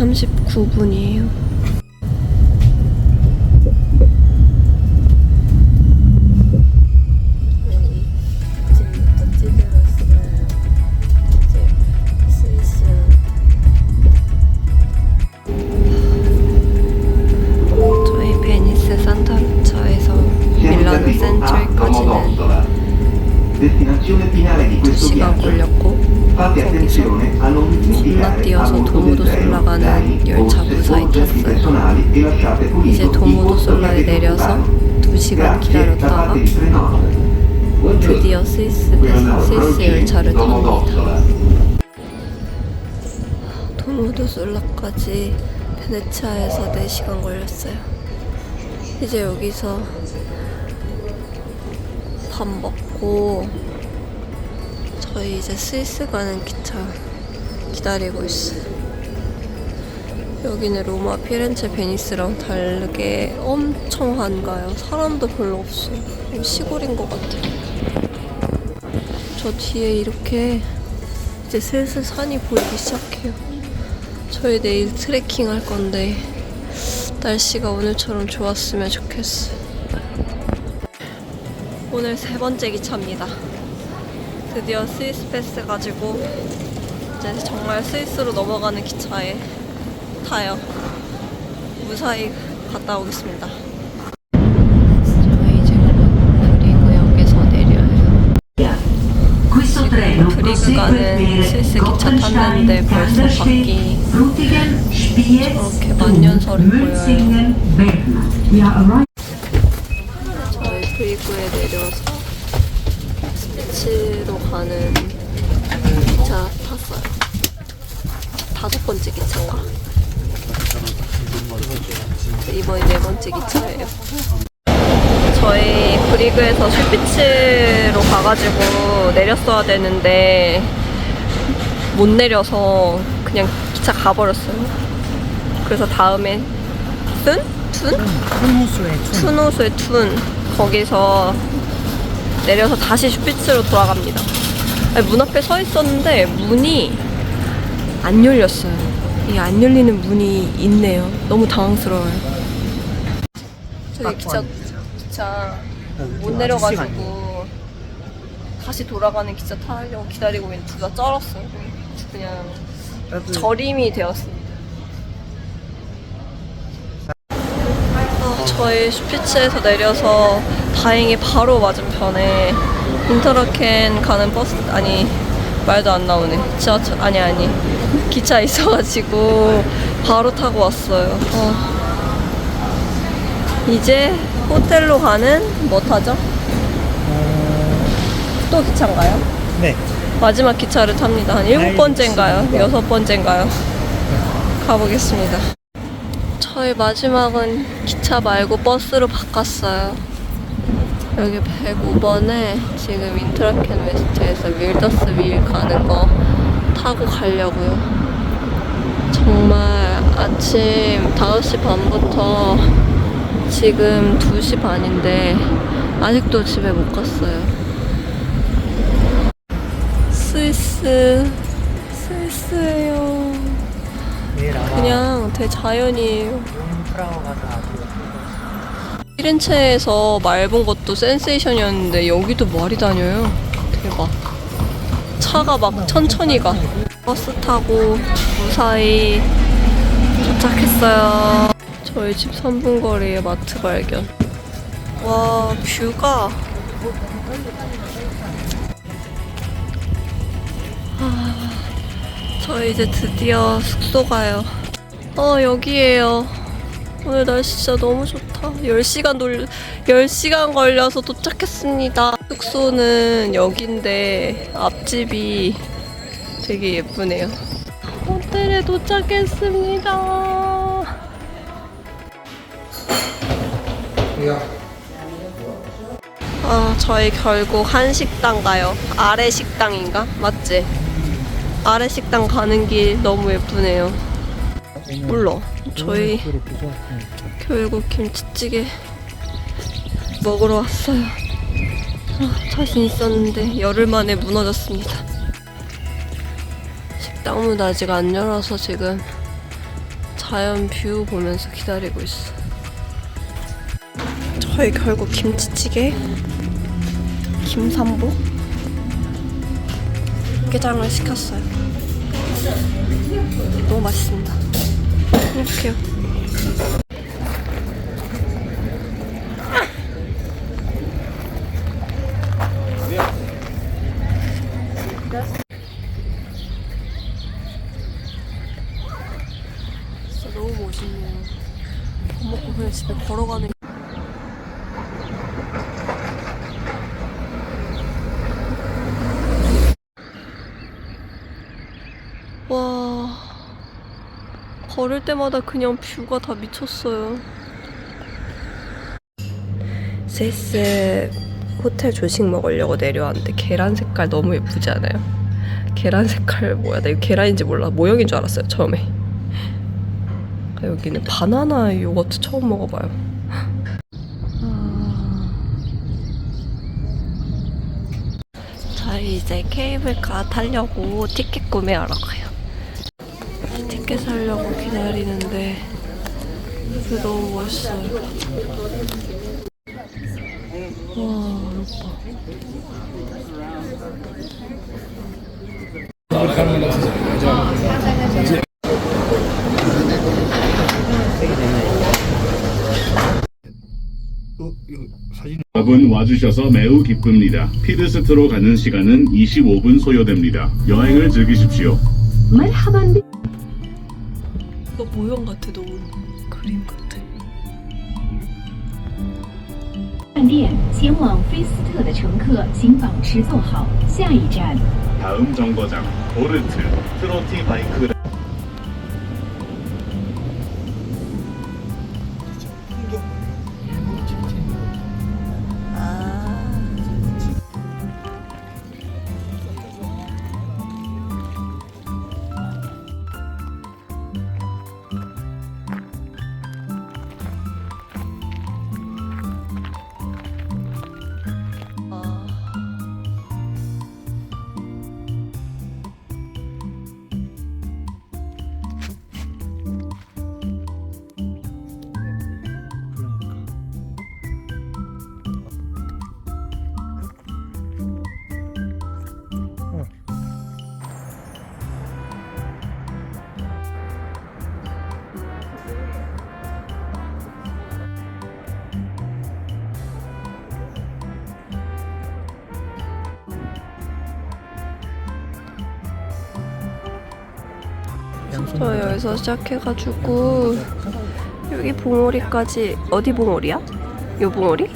39분이에요. 시간 Grazie da 기다렸다가. 드디어 스위스, 스위스 열차를 탑니다. 도모도 솔라까지 베네치아에서 4시간 걸렸어요. 이제 여기서 밥 먹고 저희 이제 스위스 가는 기차 기다리고 있어요. 여기는 로마, 피렌체, 베니스랑 다르게 엄청 한가요. 사람도 별로 없어요. 좀 시골인 것 같아요. 저 뒤에 이렇게 이제 슬슬 산이 보이기 시작해요. 저희 내일 트레킹 할 건데 날씨가 오늘처럼 좋았으면 좋겠어요. 오늘 세 번째 기차입니다. 드디어 스위스 패스 가지고 이제 정말 스위스로 넘어가는 기차에 타요. 무사히 갔다 오겠습니다. 저희 이제 곧 브리그역에서 내려요. 브리그 가는 스위스 기차 탔는데 벌써 Spiez 저렇게 만년설이 보여요. 저희 브리그에 내려서 스피치로 가는 기차 탔어요. 다섯 번째 기차인가? 이번이 네 번째 기차예요. 저희 브리그에서 슈피츠로 가가지고 내렸어야 되는데 못 내려서 그냥 기차 가버렸어요. 그래서 다음에 툰? 툰? 툰호수의 툰 거기서 내려서 다시 슈피츠로 돌아갑니다. 문 앞에 서 있었는데 문이 안 열렸어요. 이 안 열리는 문이 있네요. 너무 당황스러워요. 저희 기차 기차 못 내려가지고 다시 돌아가는 기차 타려고 기다리고 있는데 둘다 쩔었어요. 그냥 절임이 되었습니다. 아, 저희 슈피츠에서 내려서 다행히 바로 맞은편에 인터라켄 가는 버스 아니 말도 안 나오네 지하철 아니 아니 기차 있어가지고 바로 타고 왔어요 어. 이제 호텔로 가는 뭐 타죠? 또 기차인가요? 네. 마지막 기차를 탑니다 한 일곱 번째인가요? 여섯 번째인가요? 가보겠습니다 저희 마지막은 기차 말고 버스로 바꿨어요. 여기 105번에 지금 인트라켄 웨스트에서 윌더스 윌 가는 거 타고 가려고요. 정말 아침 5시 반부터 지금 2시 반인데 아직도 집에 못 갔어요. 스위스, 스위스예요. 그냥 대자연이에요. 융프라우가 다 피렌체에서 말 본 것도 센세이션이었는데 여기도 말이 다녀요. 대박. 차가 막 천천히 가. 버스 타고 무사히 도착했어요. 저희 집 3분 거리에 마트 발견. 와, 뷰가. 아, 저희 이제 드디어 숙소 가요. 어, 여기에요. 오늘 날씨 진짜 너무 좋다. 10시간 돌 10시간 걸려서 도착했습니다. 숙소는 여긴데 앞집이 되게 예쁘네요. 호텔에 도착했습니다. 아, 저희 결국 한 식당 가요. 아래 식당인가? 맞지? 아래 식당 가는 길 너무 예쁘네요. 몰라. 저희 결국 김치찌개 먹으러 왔어요. 아, 자신 있었는데 열흘 만에 무너졌습니다. 식당 문 아직 안 열어서 지금 자연 뷰 보면서 기다리고 있어. 저희 결국 김치찌개, 김삼복, 게장을 시켰어요. 너무 맛있습니다. 행복해요. 진짜 너무 멋있네요. 밥 먹고 그냥 집에 걸어가는 와 걸을 때마다 그냥 뷰가 다 미쳤어요. 세스 호텔 조식 먹으려고 내려왔는데 계란 색깔 너무 예쁘지 않아요? 계란 색깔 뭐야? 나 이거 계란인지 몰라. 모형인 줄 알았어요 처음에. 아, 여기는 바나나 요거트 처음 먹어봐요. 저희 이제 케이블카 타려고 티켓 구매하러 가요. 티켓 사려고 기다리는데 그 너무 멋있어요. 와, 오빠. 여러분 와주셔서 매우 기쁩니다. 피드스트로 가는 시간은 25분 소요됩니다. 여행을 즐기십시오. 이거 모형 같아, 너무. 그림 같아. 饭店前往菲斯特的乘客，请保持坐好。下一站， 다음 정거장 보르트 트로티 바이크 저 여기서 시작해가지고 여기 봉오리까지 어디 봉오리야? 요 봉오리?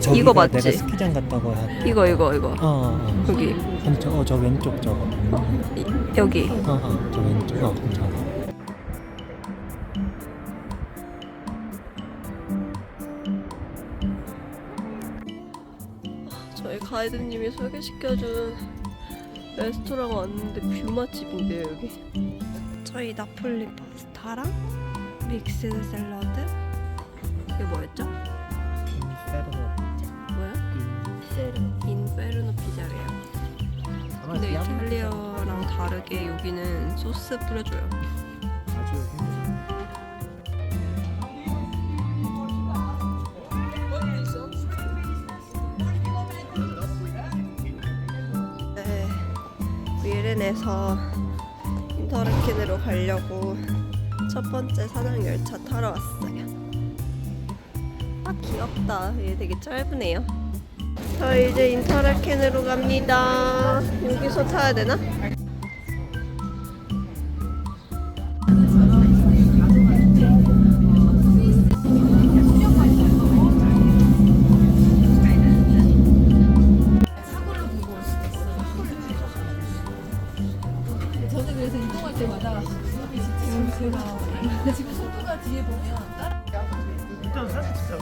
저기가 이거 맞지? 내가 스키장 갔다고 한. 이거 이거 이거 어, 어. 여기 한쪽, 어, 저 왼쪽 저거. 이- 여기 어, 어, 저 왼쪽. 어, 저거. 저희 가이드님이 소개시켜준 레스토랑 왔는데 뷰 맛집인데요 여기 저희 나폴리 파스타랑 믹스 샐러드? 이게 뭐였죠? 뭐야? 인페르노 피자래요. 근데 이탈리아랑 다르게 여기는 소스 뿌려줘요. 네, 위렌에서 인터라켄으로 가려고 첫 번째 사냥 열차 타러 왔어요. 아 귀엽다. 얘 되게 짧으네요. 저 이제 인터라켄으로 갑니다. 여기서 타야 되나? 지금 속도가 뒤에 보면 따라. 일단 사진 찍자.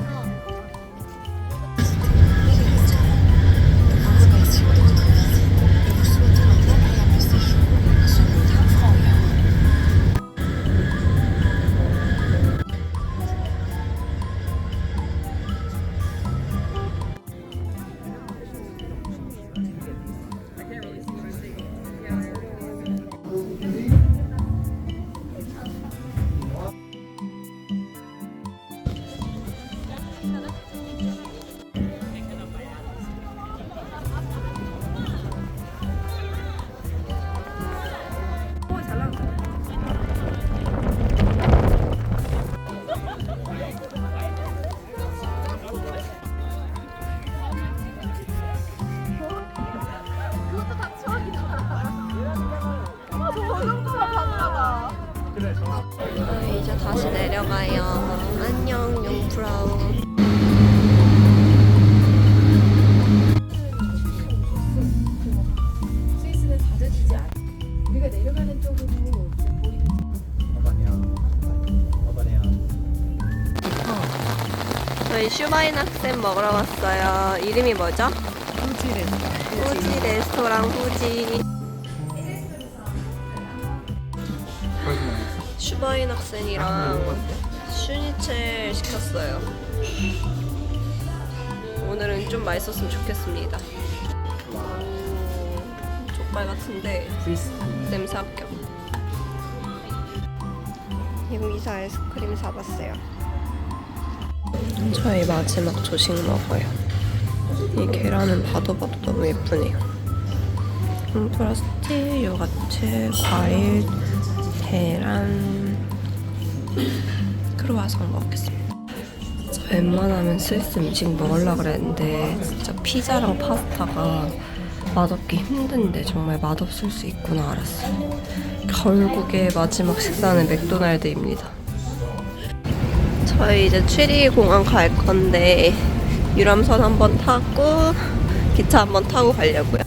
저희 슈바인 학생 먹으러 왔어요. 이름이 뭐죠? 후지 레스토랑. 후지 레스토랑 후지. 슈바인 학생이랑 슈니첼 시켰어요. 오늘은 좀 맛있었으면 좋겠습니다. 오, 족발 같은데 냄새 합격. 여기서 아이스크림 사봤어요. 저희 마지막 조식 먹어요. 이 계란은 봐도 봐도 너무 예쁘네요. 음, 플라스틱, 요가채, 과일, 계란, 크루아상 먹겠습니다. 웬만하면 스위스 음식 먹으려고 그랬는데 진짜 피자랑 파스타가 맛없기 힘든데 정말 맛없을 수 있구나 알았어요. 결국에 마지막 식사는 맥도날드입니다. 저희 이제 취리 공항 갈 건데 유람선 한번 타고 기차 한번 타고 가려고요.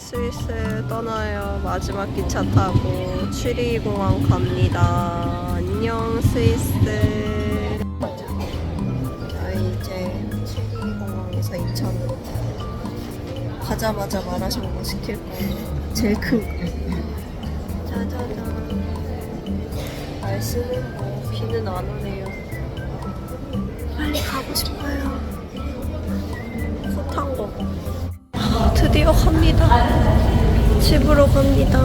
스위스 떠나요. 마지막 기차 타고 취리 공항 갑니다. 안녕 스위스. 저희 이제 취리 공항에서 2차로 가자마자 마라샹궈 시킬 거예요. 제일 큰 거. 짜자잔. 날씨는 뭐 비는 안 오네요. 빨리 가고 싶어요. 솥한 거. 아, 드디어 갑니다. 집으로 갑니다.